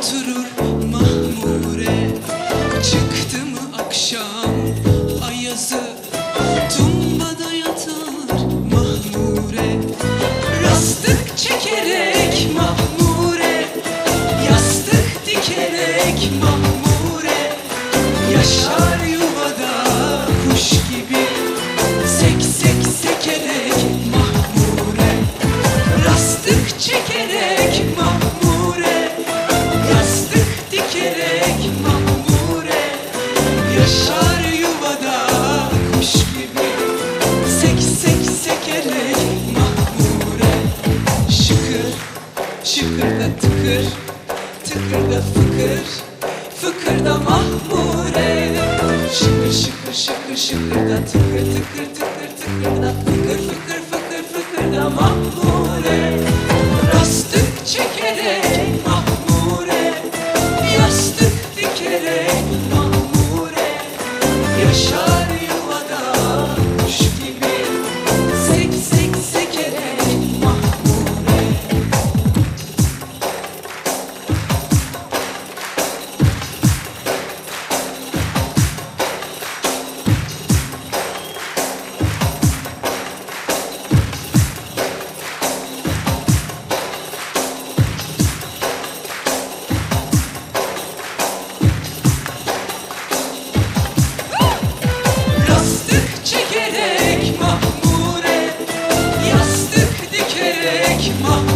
oturur mahmure. Çıktı mı akşam ayazı? Tumbada yatar mahmure. Rastık çekerek mahmure. Yastık dikerek mahmure fıkır Fıkırda mahmure Şıkır şıkır şıkır şıkırda Tıkır tıkır tıkır tıkırda Fıkır fıkır Oh.